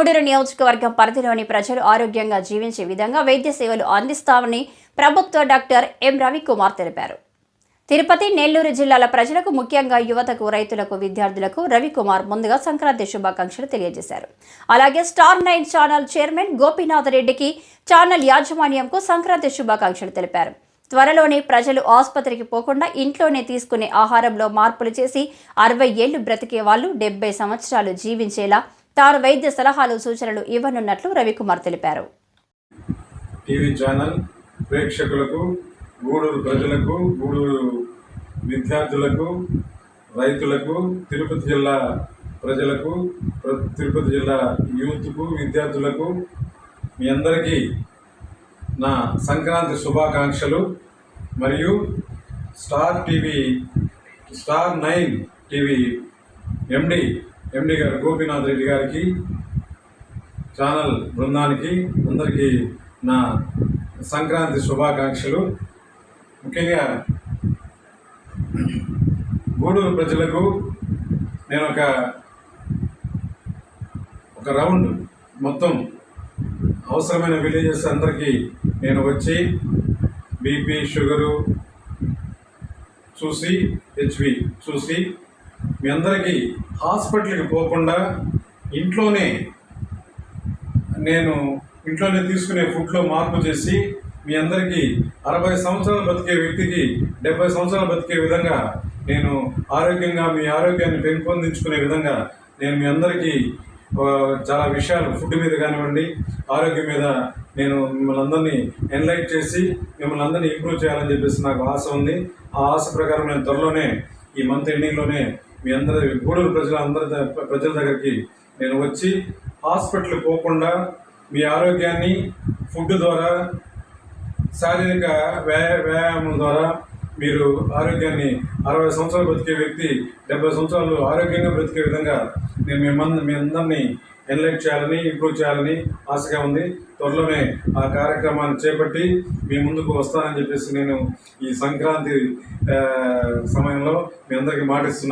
గూడూరు నియోజకవర్గం పరిధిలోని ప్రజలు ఆరోగ్యంగా జీవించే విధంగా వైద్య సేవలు అందిస్తామని ప్రభుత్వ డాక్టర్ ఎం రవికుమార్ తెలిపారు. తిరుపతి నెల్లూరు జిల్లాల ప్రజలకు ముఖ్యంగా యువతకు రైతులకు విద్యార్థులకు రవికుమార్ ముందుగా సంక్రాంతి శుభాకాంక్షలు తెలియజేశారు. అలాగే star nine channel chairman Gopinath రెడ్డికి ఛానల్ యాజమాన్యంకు సంక్రాంతి శుభాకాంక్షలు తెలిపారు. త్వరలోనే ప్రజలు ఆసుపత్రికి పోకుండా ఇంట్లోనే తీసుకునే ఆహారంలో మార్పులు చేసి అరవై ఏళ్ళు బ్రతికే వాళ్ళు డెబ్బై సంవత్సరాలు జీవించేలా తాను వైద్య సలహాలు సూచనలు ఇవ్వనున్నట్లు రవికుమార్ తెలిపారు. టీవీ ఛానల్ ప్రేక్షకులకు గూడూరు ప్రజలకు గూడూరు విద్యార్థులకు రైతులకు తిరుపతి జిల్లా ప్రజలకు తిరుపతి జిల్లా యూత్కు విద్యార్థులకు మీ అందరికీ నా సంక్రాంతి శుభాకాంక్షలు. మరియు star TV star nine TV MD MD garu Gopinath Reddy గారికి ఛానల్ బృందానికి అందరికీ నా సంక్రాంతి శుభాకాంక్షలు. ముఖ్యంగా గూడూరు ప్రజలకు నేను ఒక ఒక రౌండ్ మొత్తం అవసరమైన విలేజెస్ అందరికీ నేను వచ్చి బీపీ షుగరు చూసి హెచ్వి చూసి మీ అందరికీ హాస్పిటల్కి పోకుండా ఇంట్లోనే నేను ఇంట్లోనే తీసుకునే ఫుడ్లో మార్పు చేసి మీ అందరికీ అరవై సంవత్సరాలు బతికే వ్యక్తికి డెబ్బై సంవత్సరాలు బతికే విధంగా నేను ఆరోగ్యంగా మీ ఆరోగ్యాన్ని పెంపొందించుకునే విధంగా నేను మీ అందరికీ చాలా విషయాలు ఫుడ్ మీద కానివ్వండి ఆరోగ్యం మీద నేను మిమ్మల్ని అందరినీ ఎన్లైట్ చేసి మిమ్మల్ని అందరినీ ఇంప్రూవ్ చేయాలని చెప్పేసి నాకు ఆశ ఉంది. ఆ ఆశ ప్రకారం నేను త్వరలోనే ఈ మంత్ ఎండింగ్లోనే మీ అందరి గూడూరు ప్రజల అందరి ప్రజల దగ్గరికి నేను వచ్చి హాస్పిటల్ పోకుండా మీ ఆరోగ్యాన్ని ఫుడ్ ద్వారా శారీరక వ్యాయా వ్యాయామం ద్వారా మీరు ఆరోగ్యాన్ని అరవై సంవత్సరాలు బ్రతికే వ్యక్తి డెబ్బై సంవత్సరాలు ఆరోగ్యంగా బ్రతికే విధంగా నేను మీ మీ అందరినీ ఎన్లైట్ చేయాలని ఇంప్రూవ్ చేయాలని ఆశగా ఉంది. త్వరలోనే ఆ కార్యక్రమాన్ని చేపట్టి మీ ముందుకు వస్తానని చెప్పేసి నేను ఈ సంక్రాంతి సమయంలో మీ అందరికీ మాటిస్తున్నాను.